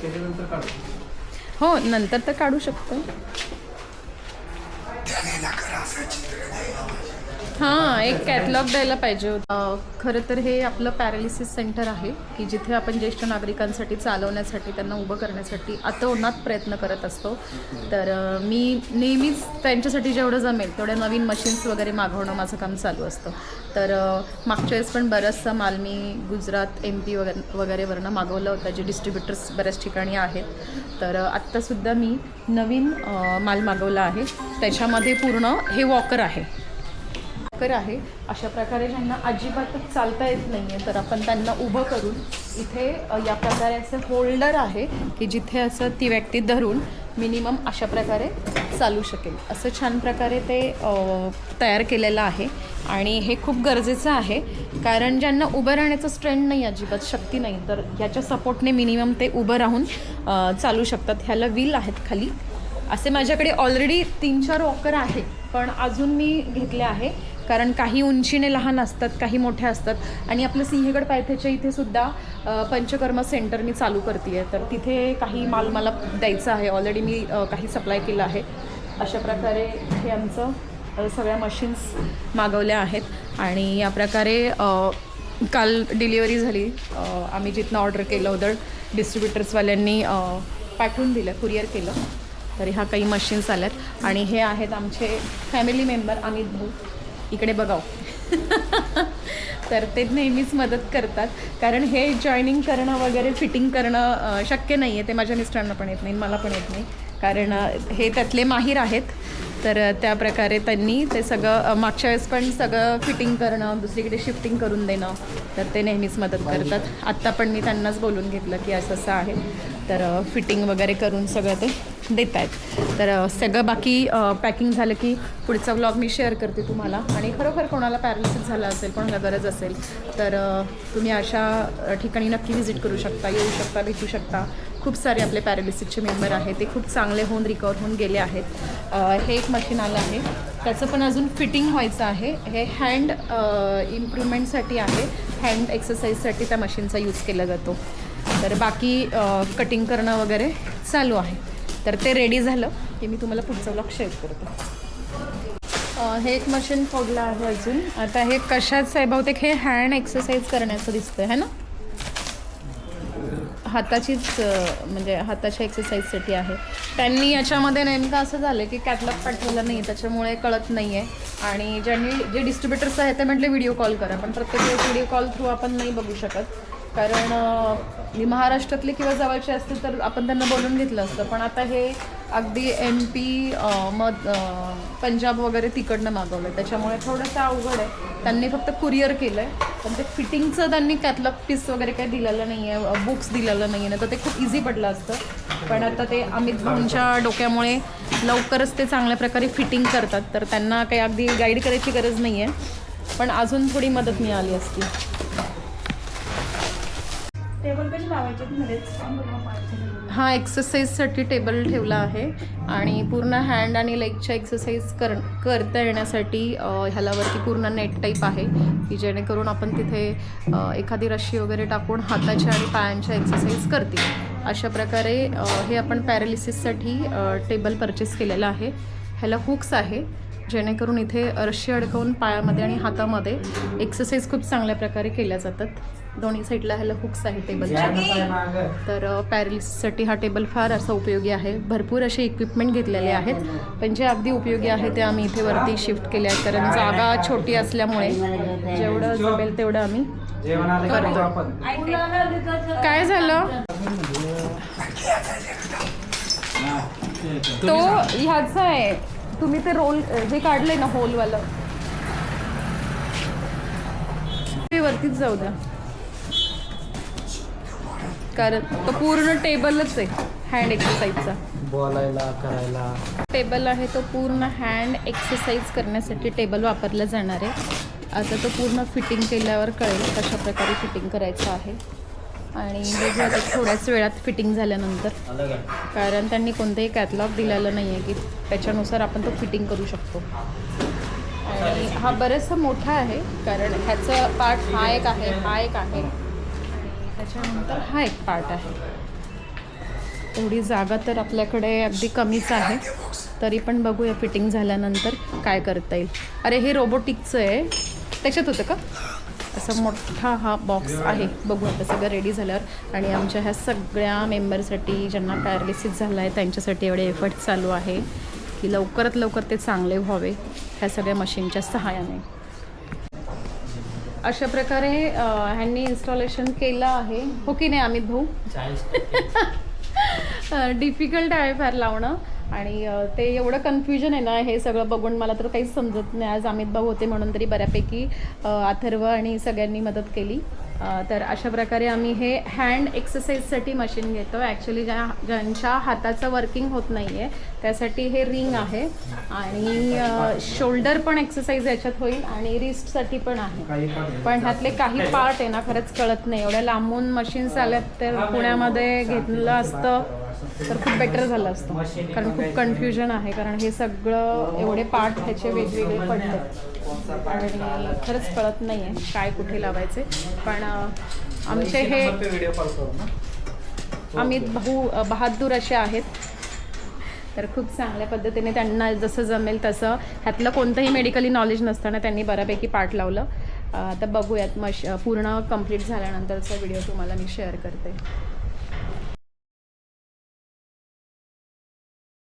त्याच्यानंतर काढू. हो नंतर तर काढू शकतो. हां एक कॅटलॉग द्यायला पाहिजे होतं. खरं तर हे आपलं पॅरालिसिस सेंटर आहे की जिथे आपण ज्येष्ठ नागरिकांसाठी चालवण्यासाठी त्यांना उभं करण्यासाठी अतोनात प्रयत्न करत असतो. तर मी नेहमीच त्यांच्यासाठी जेवढं जमेल तेवढ्या नवीन मशीन्स वगैरे मागवणं माझं काम चालू असतं. तर मागच्या वेळेस पण बराचसा माल मी गुजरात एम पी वगैरे वगैरेवरनं मागवलं होतं जे डिस्ट्रीब्युटर्स बऱ्याच ठिकाणी आहेत. तर आत्तासुद्धा मी नवीन माल मागवला आहे. त्याच्यामध्ये पूर्ण हे वॉकर आहे. वाकर आहे. अशा प्रकारे ज्यांना अजिबातच चालता येत नाही आहे तर आपण त्यांना उभं करून इथे या प्रकारे असं होल्डर आहे की जिथे असं ती व्यक्ती धरून मिनिमम अशा प्रकारे चालू शकेल. असं छान प्रकारे ते तयार केलेलं आहे आणि हे खूप गरजेचं आहे. कारण ज्यांना उभं राहण्याचं स्ट्रेंड नाही अजिबात शक्ती नाही तर ह्याच्या सपोर्टने मिनिमम ते उभं राहून चालू शकतात. ह्याला व्हील आहेत खाली. असे माझ्याकडे ऑलरेडी तीन चार वॉकर आहे पण अजून मी घेतले आहे. कारण काही उंचीने लहान असतात काही मोठ्या असतात. आणि आपलं सिंहगड पायथ्याच्या इथे सुद्धा पंचकर्म सेंटर मी चालू करते आहे तर तिथे काही माल मला द्यायचा आहे. ऑलरेडी मी काही सप्लाय केलं आहे. अशा प्रकारे हे आमचं सगळ्या मशीन्स मागवल्या आहेत. आणि या प्रकारे काल डिलिव्हरी झाली. आम्ही जिथनं ऑर्डर केलं होतं डिस्ट्रीब्युटर्सवाल्यांनी पाठवून दिलं कुरिअर केलं. तर ह्या काही मशीन्स आल्यात. आणि हे आहेत आमचे फॅमिली मेंबर अमित भाऊ. इकडे बघाव. तर ते नेहमीच मदत करतात. कारण हे जॉईनिंग करणं वगैरे फिटिंग करणं शक्य नाही आहे ते माझ्या मिस्टरांना पण येत नाही मला पण येत नाही. कारण हे त्यातले माहीर आहेत. तर त्या प्रकारे त्यांनी ते सगळं मागच्या वेळेस पण सगळं फिटिंग करणं दुसरीकडे शिफ्टिंग करून देणं तर ते नेहमीच मदत करतात. आत्ता पण मी त्यांनाच बोलून घेतलं की असं असं आहे. तर फिटिंग वगैरे करून सगळं ते देत आहेत तर सगळं बाकी पॅकिंग झालं की पुढचा व्लॉग मी शेअर करते तुम्हाला. आणि खरोखर कोणाला पॅरालिसिस झाला असेल कोणाला गरज असेल तर तुम्ही अशा ठिकाणी नक्की व्हिजिट करू शकता येऊ शकता भेटू शकता. खूप सारे आपले पॅरालिसिसचे मेंबर आहेत. ते खूप चांगले होऊन रिकवर होऊन गेले आहेत. हे एक मशीन आलं आहे. त्याचं पण अजून फिटिंग व्हायचं आहे. हे हँड इम्प्रूव्हमेंटसाठी आहे. हँड एक्सरसाइजसाठी त्या मशीनचा यूज केला जातो. तर बाकी कटिंग करणं वगैरे चालू आहे. तर ते रेडी झालं की मी तुम्हाला पुढचा ब्लॉग शेअर करते. हे एक मशीन फोडलं आहे अजून. आता हे कशाच आहे? बहुतेक हे हँड एक्सरसाइज करण्याचं दिसतं आहे ना? हाताचीच म्हणजे हाताच्या एक्सरसाइजसाठी आहे. त्यांनी याच्यामध्ये नेमकं असं झालं की कॅटलॉग पाठवलं नाही त्याच्यामुळे कळत नाही आहे आणि ज्यांनी जे डिस्ट्रीब्युटर्स आहेत ते म्हटले व्हिडिओ कॉल करा. पण प्रत्येक वेळेस व्हिडिओ कॉल थ्रू आपण नाही बघू शकत. कारण मी महाराष्ट्रातले किंवा जवळचे असतील तर आपण त्यांना बोलून घेतलं असतं. पण आता हे अगदी एम पी मध पंजाब वगैरे तिकडनं मागवलं आहे त्याच्यामुळे थोडंसं अवघड आहे. त्यांनी फक्त कुरिअर केलं आहे पण ते फिटिंगचं त्यांनी कॅथलॉग पीस वगैरे काही दिलेलं नाही आहे बुक्स दिलेलं नाही आहे ना तर ते खूप इझी पडलं असतं. पण आता ते अमित भाऊंच्या डोक्यामुळे लवकरच ते चांगल्या प्रकारे फिटिंग करतात. तर त्यांना काही अगदी गाईड करायची गरज नाही आहे पण अजून थोडी मदत मिळाली असती. टेबल कशी लावायचे? हा एक्सरसाइजसाठी टेबल ठेवला आहे आणि पूर्ण हँड आणि लेगच्या एक्सरसाइज कर करता येण्यासाठी ह्यालावरती पूर्ण नेट टाईप आहे की जेणेकरून आपण तिथे एखादी रशी वगैरे टाकून हाताच्या आणि पायांच्या एक्सरसाइज करतील. अशा प्रकारे हे आपण पॅरालिसिससाठी टेबल परचेस केलेलं आहे. ह्याला हुक्स आहे जेणेकरून इथे रशी अडकवून पायामध्ये आणि हातामध्ये एक्सरसाइज खूप चांगल्या प्रकारे केल्या जातात. दोन्ही साईडला ह्याला हुक्स आहे टेबलच्या तर पॅरेलिससाठी हा टेबल फार असा उपयोगी आहे. भरपूर असे इक्विपमेंट घेतलेले आहेत. पण जे अगदी उपयोगी आहे ते आम्ही इथे वरती शिफ्ट केले आहेत. कारण जागा छोटी असल्यामुळे जेवढं जमेल तेवढं आम्ही काय झालं? तो ह्याचा आहे. तुम्ही ते रोल जे काढले ना होलवालं वरतीच जाऊ द्या. कारण तो पूर्ण टेबलच आहे हँड एक्सरसाइजचा बोलायला करायला. टेबल आहे तो पूर्ण हँड एक्सरसाइज करण्यासाठी टेबल वापरला जाणार आहे. आता तो पूर्ण फिटिंग केल्यावर कळेल कशा प्रकारे फिटिंग करायचं आहे. आणि बघू आता थोड्याच वेळात फिटिंग झाल्यानंतर. कारण त्यांनी कोणतेही कॅटलॉग दिलेलं नाही आहे की त्याच्यानुसार आपण तो फिटिंग करू शकतो. आणि हा बराचसा मोठा आहे कारण ह्याचं पार्ट हा एक आहे हा एक आहे. त्याच्यानंतर हा एक पार्ट आहे. एवढी जागा तर आपल्याकडे अगदी कमीच आहे. तरी पण बघूया फिटिंग झाल्यानंतर काय करता येईल. अरे हे रोबोटिकचं आहे. त्याच्यात होतं का? असा मोठा हा बॉक्स आहे. बघू आता सगळं रेडी झाल्यावर. आणि आमच्या ह्या सगळ्या मेंबरसाठी ज्यांना पॅरालिसिस झाला आहे त्यांच्यासाठी एवढे एफर्ट चालू आहे की लवकरात लवकर ते चांगले व्हावे ह्या सगळ्या मशीनच्या सहाय्याने. अशा प्रकारे ह्यांनी इन्स्टॉलेशन केलं आहे. हो की नाही अमित भाऊ? डिफिकल्ट आहे फार लावणं. आणि ते एवढं कन्फ्युजन आहे ना हे सगळं बघून मला तर काहीच समजत नाही. आज अमित भाऊ होते म्हणून तरी बऱ्यापैकी अथर्व आणि सगळ्यांनी मदत केली. तर अशा प्रकारे आम्ही हे हँड एक्सरसाइजसाठी मशीन घेतो. ॲक्च्युली ज्या ज्यांच्या हाताचं वर्किंग होत नाही आहे त्यासाठी हे रिंग आहे. आणि शोल्डर पण एक्सरसाइज याच्यात होईल आणि रिस्टसाठी पण आहे. पण ह्यातले काही पार्ट आहे ना खरंच कळत नाही. एवढ्या लांबून मशीन्स आल्यात तर पुण्यामध्ये घेतलं असतं. तर खूप बेटर झालं असतं. कारण खूप कन्फ्युजन आहे कारण हे सगळं एवढे पार्ट ह्याचे वेगवेगळे पडले आणि खरंच कळत नाही आहे काय कुठे लावायचे. पण आमचे हे अमित भाऊ बहादूर असे आहेत. तर खूप चांगल्या पद्धतीने त्यांना जसं जमेल तसं ह्यातलं कोणतंही मेडिकली नॉलेज नसताना त्यांनी बऱ्यापैकी पाठ लावलं. आता बघूयात मश पूर्ण कंप्लीट झाल्यानंतरचा व्हिडिओ तुम्हाला मी शेअर करते.